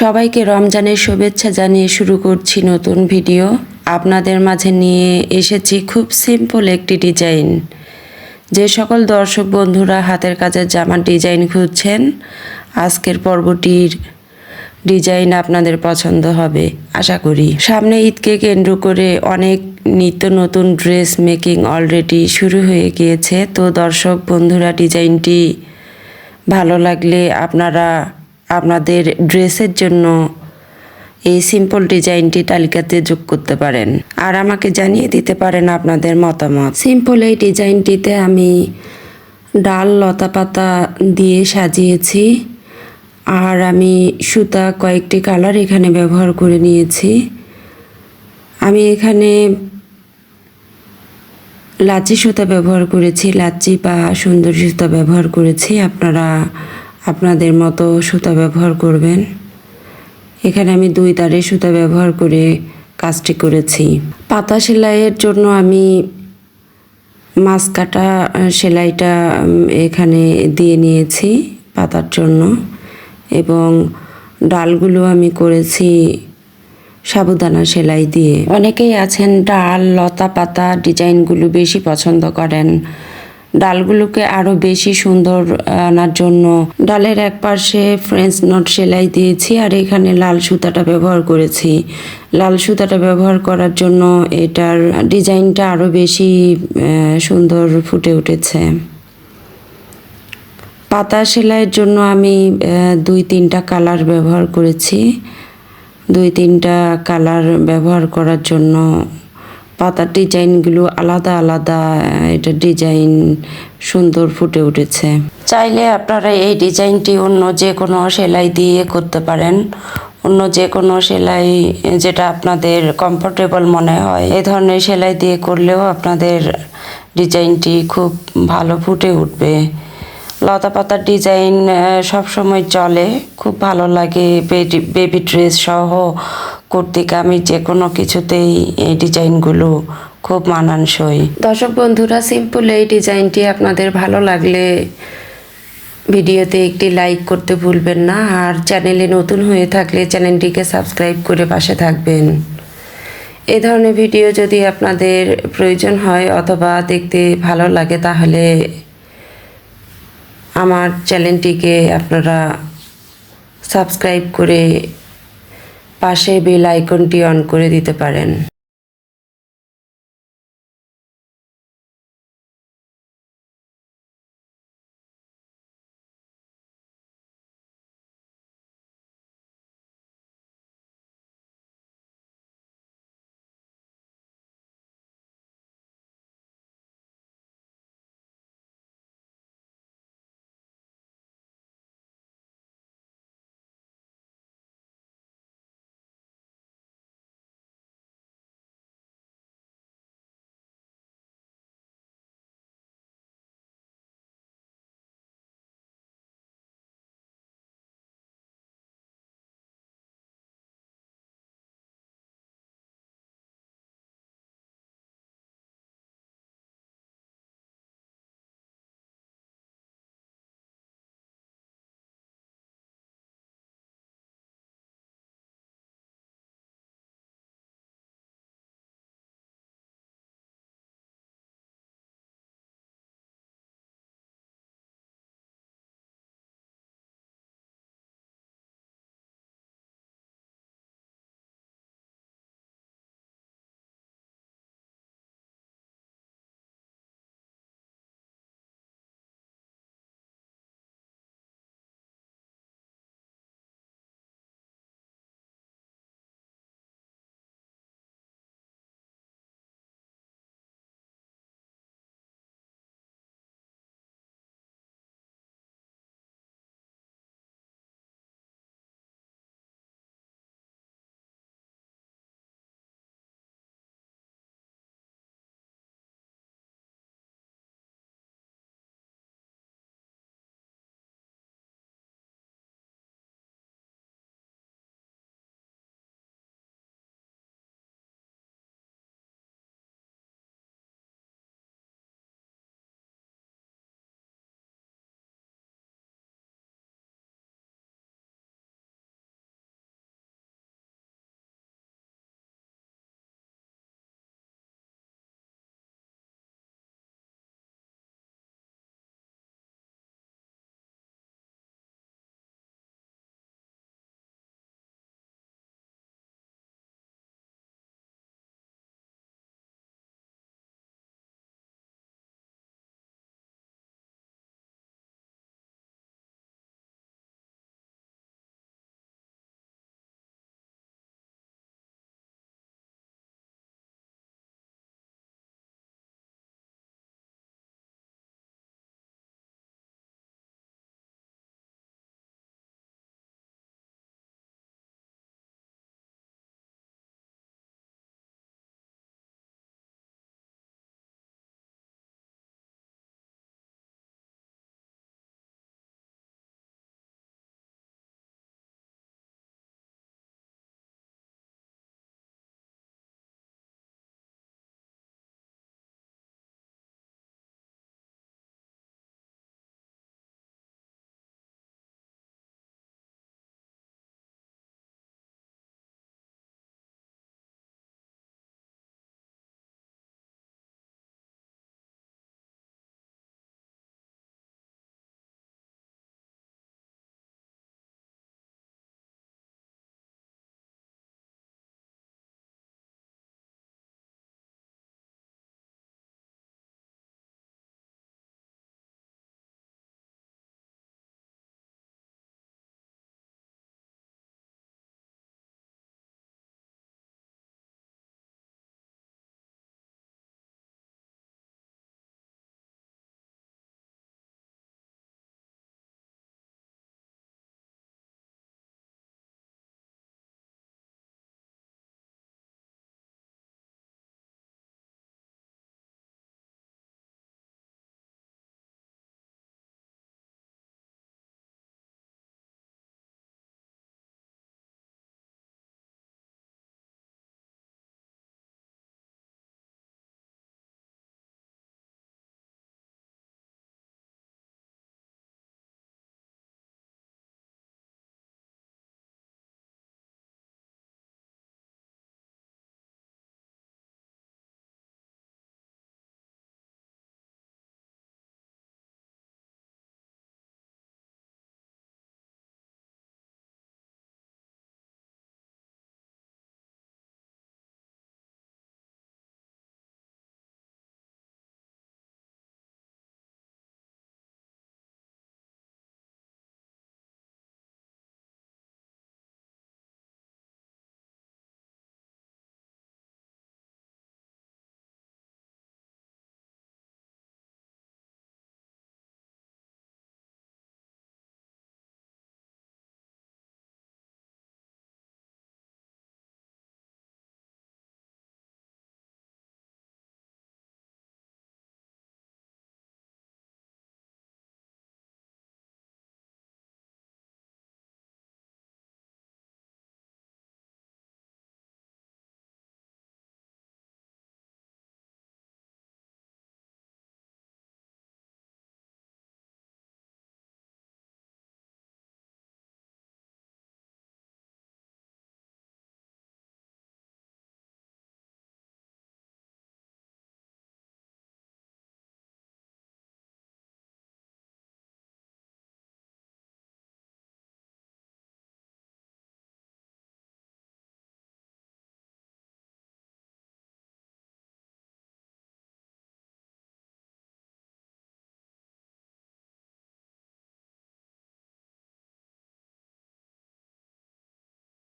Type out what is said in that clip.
সবাইকে রমজানের শুভেচ্ছা জানিয়ে শুরু করছি নতুন ভিডিও। আপনাদের মাঝে নিয়ে এসেছি খুব সিম্পল একটি ডিজাইন যে সকল দর্শক বন্ধুরা হাতের কাজের জামার ডিজাইন খুঁজছেন, আজকের পর্বটির ডিজাইন আপনাদের পছন্দ হবে, আশা করি। সামনে ঈদকে কেন্দ্র করে অনেক নিত্য নতুন ড্রেস মেকিং অলরেডি শুরু হয়ে গিয়েছে। তো দর্শক বন্ধুরা ডিজাইনটি ভালো লাগলে আপনারা আপনাদের ড্রেসের জন্য এই সিম্পল ডিজাইনটি তালিকাতে যোগ করতে পারেন। আর আমাকে জানিয়ে দিতে পারেন আপনাদের মতামত। সিম্পল এই ডিজাইনটিতে আমি ডাল লতা পাতা দিয়ে সাজিয়েছি। আর আমি সুতা কয়েকটি কালার এখানে ব্যবহার করে নিয়েছি। আমি এখানে লাচি সুতা ব্যবহার করেছি, লাচি বা সুন্দর সুতা ব্যবহার করেছি। আপনারা আপনাদের মতো সুতা ব্যবহার করবেন। এখানে আমি দুই তারে সুতা ব্যবহার করে কাজটি করেছি। পাতা সেলাইয়ের জন্য আমি মাছ কাটা সেলাইটা এখানে দিয়ে নিয়েছি পাতার জন্য। এবং ডালগুলো আমি করেছি সাবুদানা সেলাই দিয়ে। অনেকেই আছেন ডাল, লতা পাতা, ডিজাইনগুলো বেশি পছন্দ করেন। ডালগুলোকে আরও বেশি সুন্দর আনার জন্য। ডালের এক পাশে ফ্রেঞ্চ নট সেলাই দিয়েছি আর এখানে লাল সুতাটা ব্যবহার করেছি। লাল সুতাটা ব্যবহার করার জন্য এটার ডিজাইনটা আরও বেশি সুন্দর ফুটে উঠেছে। পাতা সেলাইয়ের জন্য আমি দুই তিনটা কালার ব্যবহার করেছি। দুই তিনটা কালার ব্যবহার করার জন্য পাতার ডিজাইনগুলো আলাদা আলাদা, এটা ডিজাইন সুন্দর ফুটে উঠেছে। চাইলে আপনারা এই ডিজাইনটি অন্য যে কোনো সেলাই দিয়ে করতে পারেন। অন্য যে কোনো সেলাই যেটা আপনাদের কমফোর্টেবল মনে হয়, এই ধরনের সেলাই দিয়ে করলেও আপনাদের ডিজাইনটি খুব ভালো ফুটে উঠবে। লতা পাতার ডিজাইন সব সময় চলে, খুব ভালো লাগে বেবি ড্রেস সহ কুর্তি আমি যে কোনো কিছুতেই এই ডিজাইনগুলো খুব মানানসই। দর্শক বন্ধুরা সিম্পল এই ডিজাইনটি আপনাদের ভালো লাগলে ভিডিওতে একটি লাইক করতে ভুলবেন না। আর চ্যানেলে নতুন হয়ে থাকলে চ্যানেলটিকে সাবস্ক্রাইব করে পাশে থাকবেন। এ ধরনের ভিডিও যদি আপনাদের প্রয়োজন হয় অথবা দেখতে ভালো লাগে, তাহলে আমার চ্যানেলটিকে আপনারা সাবস্ক্রাইব করে পাশে বেল আইকনটি অন করে দিতে পারেন।